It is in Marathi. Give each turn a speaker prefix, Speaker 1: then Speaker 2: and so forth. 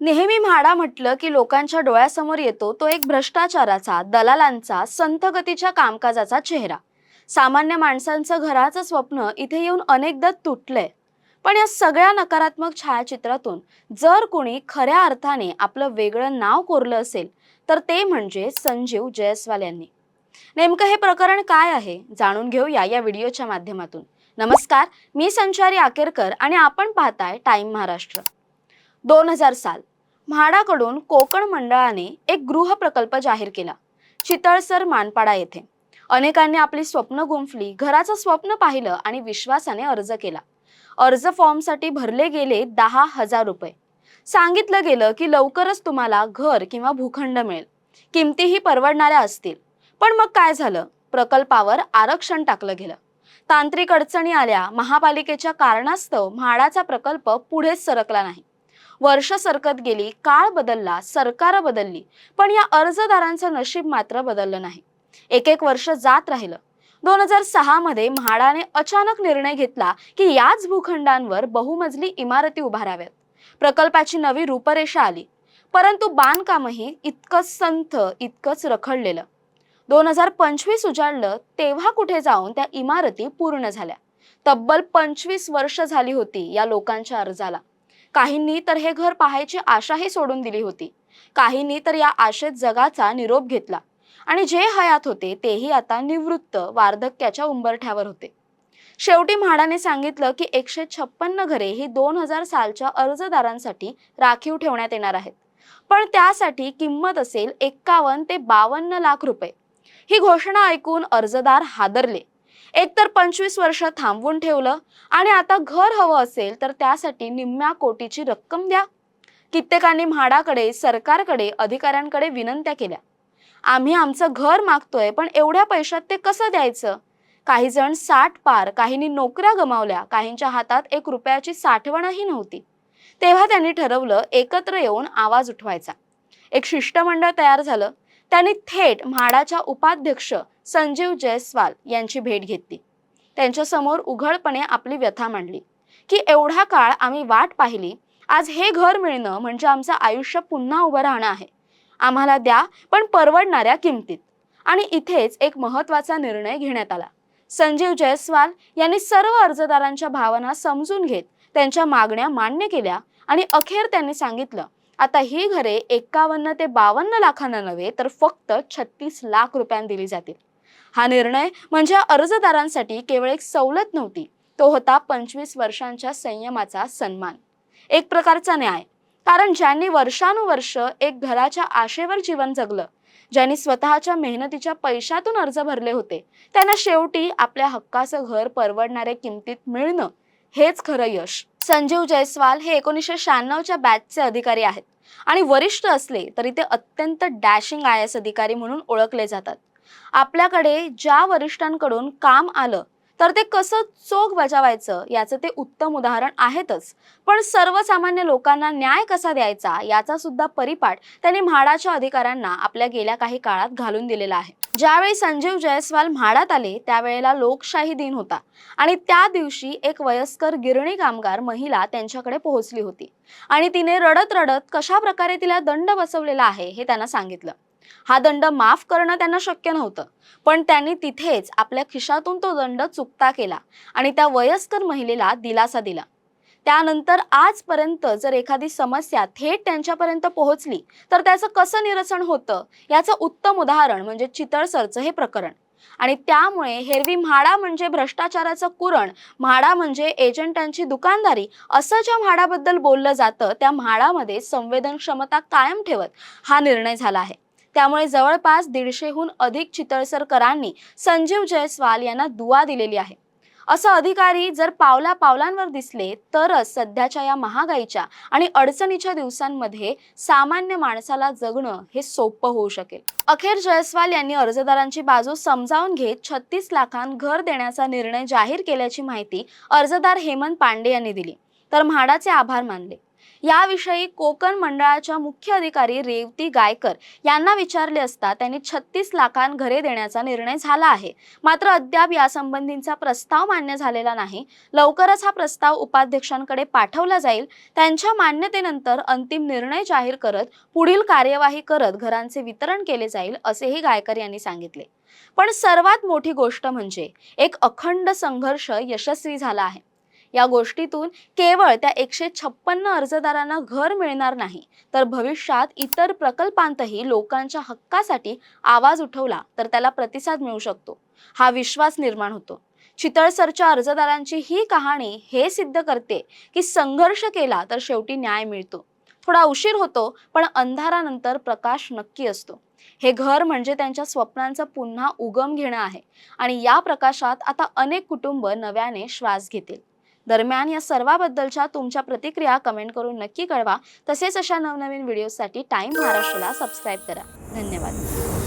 Speaker 1: नेहमी म्हाडा म्हटलं की लोकांच्या डोळ्यासमोर येतो तो एक भ्रष्टाचाराचा दलालांचा संथगतीच्या कामकाजाचा चेहरा. सामान्य माणसांचं घराचं स्वप्न इथे येऊन अनेकदा तुटलंय. पण या सगळ्या नकारात्मक छायाचित्रातून जर कोणी खऱ्या अर्थाने आपलं वेगळं नाव कोरलं असेल तर ते म्हणजे संजीव जयस्वाल यांनी. नेमकं हे प्रकरण काय आहे जाणून घेऊया या व्हिडिओच्या माध्यमातून. नमस्कार मी संचारी आकेरकर आणि आपण पाहताय टाइम महाराष्ट्र. दोन हजार साल. म्हाडाकडून कोकण मंडळाने एक गृह प्रकल्प जाहीर केला. चितळसर मानपाडा येथे. अनेकांनी आपली स्वप्न गुंफली घराचं स्वप्न पाहिलं आणि विश्वासाने अर्ज केला. अर्ज फॉर्मसाठी भरले गेले दहा हजार रुपये. सांगितलं गेलं की लवकरच तुम्हाला घर किंवा भूखंड मिळेल. किमतीही परवडणाऱ्या असतील. पण मग काय झालं? प्रकल्पावर आरक्षण टाकलं गेलं. तांत्रिक अडचणी आल्या महापालिकेच्या कारणास्तव म्हाडाचा प्रकल्प पुढेच सरकला नाही. वर्ष सरकत गेली काळ बदलला सरकार बदलली पण या अर्जदारांचं नशीब मात्र बदललं नाही. एक एक वर्ष जात राहिलं. दोन हजार सहा मध्ये म्हाडाने अचानक निर्णय घेतला की याच भूखंडांवर बहुमजली इमारती उभाराव्यात. प्रकल्पाची नवी रूपरेषा आली. परंतु बांधकामही इतकंच संथ इतकंच रखडलेलं. दोन हजार पंचवीस उजाडलं तेव्हा कुठे जाऊन त्या इमारती पूर्ण झाल्या. तब्बल पंचवीस वर्ष झाली होती या लोकांच्या अर्जाला. काहींनी तर हे घर पाहायची आशाही सोडून दिली होती. काहींनी तर या आशेत जगाचा निरोप घेतला. आणि जे हयात होते तेही आता निवृत्त वार्धक्याच्या उंबरठ्यावर होते. शेवटी म्हाडाने सांगितलं की एकशे छप्पन्न घरे ही दोन हजार सालच्या अर्जदारांसाठी राखीव ठेवण्यात येणार आहेत. पण त्यासाठी किंमत असेल एक्कावन्न ते बावन्न लाख रुपये. ही घोषणा ऐकून अर्जदार हादरले. एकतर पंचवीस वर्ष थांबवून ठेवलं आणि आता घर हवं असेल तर त्यासाठी निम्म्या कोटीची रक्कम द्या. कित्येकांनी म्हाडाकडे सरकारकडे अधिकाऱ्यांकडे विनंत्या केल्या. आम्ही आमचं घर मागतोय पण एवढ्या पैशात ते कसं द्यायचं? काही जण साठ पार काहींनी नोकऱ्या गमावल्या काहींच्या हातात एक रुपयाची साठवणही नव्हती. तेव्हा त्यांनी ठरवलं एकत्र येऊन आवाज उठवायचा. एक शिष्टमंडळ तयार झालं. त्यांनी थेट म्हाडाच्या उपाध्यक्ष संजीव जयस्वाल यांची भेट घेतली. त्यांच्यासमोर उघडपणे आपली व्यथा मांडली की एवढा काळ आम्ही वाट पाहिली आज हे घर मिळणं म्हणजे आमचं आयुष्य पुन्हा उभं राहणं आहे. आम्हाला द्या पण परवडणाऱ्या किमतीत. आणि इथेच एक महत्त्वाचा निर्णय घेण्यात आला. संजीव जयस्वाल यांनी सर्व अर्जदारांच्या भावना समजून घेत त्यांच्या मागण्या मान्य केल्या आणि अखेर त्यांनी सांगितलं आता ही घरे एक्कावन्न ते बावन्न लाखांना नव्हे तर फक्त छत्तीस लाख रुपयांना दिली जातील. हा निर्णय म्हणजे अर्जदारांसाठी केवळ एक सवलत नव्हती तो होता पंचवीस वर्षांच्या संयमाचा सन्मान. एक प्रकारचा न्याय. कारण ज्यांनी वर्षानुवर्ष एक घराच्या आशेवर जीवन जगलं ज्यांनी स्वतःच्या मेहनतीच्या पैशातून अर्ज भरले होते त्यांना शेवटी आपल्या हक्काचं घर परवडणाऱ्या किमतीत मिळणं हेच खरं यश. संजीव जयस्वाल हे एकोणीसशे शहाण्णवच्या बॅचचे अधिकारी आहेत. आणि वरिष्ठ असले तरी ते अत्यंत डॅशिंग आय एस अधिकारी म्हणून ओळखले जातात. आपल्याकडे ज्या वरिष्ठांकडून काम आलं तर ते कसं चोख बजावायचं याचं ते उत्तम उदाहरण आहेतच. पण सर्वसामान्य लोकांना न्याय कसा द्यायचा याचा सुद्धा परिपाठ त्यांनी म्हाडाच्या अधिकाऱ्यांना आपल्या गेल्या काही काळात घालून दिलेला आहे. ज्यावेळी संजीव जयस्वाल म्हाडात आले त्यावेळेला लोकशाही दिन होता. आणि त्या दिवशी एक वयस्कर गिरणी कामगार महिला त्यांच्याकडे पोहोचली होती. आणि तिने रडत रडत कशा प्रकारे तिला दंड बसवलेला आहे हे त्यांना सांगितलं. हा दंड माफ करणं त्यांना शक्य नव्हतं. पण त्यांनी तिथेच आपल्या खिशातून तो दंड चुकता केला आणि त्या वयस्कर महिलेला दिलासा दिला. त्यानंतर आजपर्यंत जर एखादी समस्या थेट त्यांच्यापर्यंत पोहोचली तर त्याचं कसं निरसन होतं? याचं उत्तम उदाहरण म्हणजे चितळसरचं हे प्रकरण. आणि त्यामुळे हेरवी म्हाडा म्हणजे भ्रष्टाचाराचं कुरण म्हाडा म्हणजे एजंटांची दुकानदारी असं ज्या म्हाडाबद्दल बोललं जातं त्या म्हाडामध्ये संवेदन क्षमता कायम ठेवत हा निर्णय झाला आहे. त्यामुळे जवळपास दीडशेहून अधिक चितळसरकरांनी संजीव जयस्वाल यांना दुवा दिलेली आहे. असं अधिकारी जर पावला पावलांवर दिसले तरच सध्याच्या या महागाईच्या आणि अडचणीच्या दिवसांमध्ये सामान्य माणसाला जगणं हे सोपं होऊ शकेल. अखेर जयस्वाल यांनी अर्जदारांची बाजू समजावून घेत छत्तीस लाखांत घर देण्याचा निर्णय जाहीर केल्याची माहिती अर्जदार हेमंत पांडे यांनी दिली. तर म्हाडाचे आभार मानले. याविषयी कोकण मंडळाच्या मुख्य अधिकारी रेवती गायकर यांना विचारले असता त्यांनी छत्तीस लाखां घरे देण्याचा निर्णय झाला आहे. मात्र अद्याप यासंबंधीचा प्रस्ताव मान्य झालेला नाही. लवकरच हा प्रस्ताव उपाध्यक्षांकडे पाठवला जाईल. त्यांच्या मान्यतेनंतर अंतिम निर्णय जाहीर करत पुढील कार्यवाही करत घरांचे वितरण केले जाईल असेही गायकर यांनी सांगितले. पण सर्वात मोठी गोष्ट म्हणजे एक अखंड संघर्ष यशस्वी झाला आहे. या गोष्टीतून केवळ त्या एकशे छप्पन्न अर्जदारांना घर मिळणार नाही तर भविष्यात इतर प्रकल्पांतही लोकांच्या हक्कासाठी आवाज उठवला तर त्याला प्रतिसाद मिळू शकतो. हा विश्वास निर्माण होतो. चितळसरच्या अर्जदारांची ही कहाणी हे सिद्ध करते की संघर्ष केला तर शेवटी न्याय मिळतो. थोडा उशीर होतो पण अंधारानंतर प्रकाश नक्की असतो. हे घर म्हणजे त्यांच्या स्वप्नांचा पुन्हा उगम घेणं आहे आणि या प्रकाशात आता अनेक कुटुंब नव्याने श्वास घेतील. दरम्यान या सर्वाबद्दलच्या तुमच्या प्रतिक्रिया कमेंट करून नक्की कळवा. तसेच अशा नवनवीन व्हिडिओसाठी टाईम महाराष्ट्राला सबस्क्राईब करा. धन्यवाद.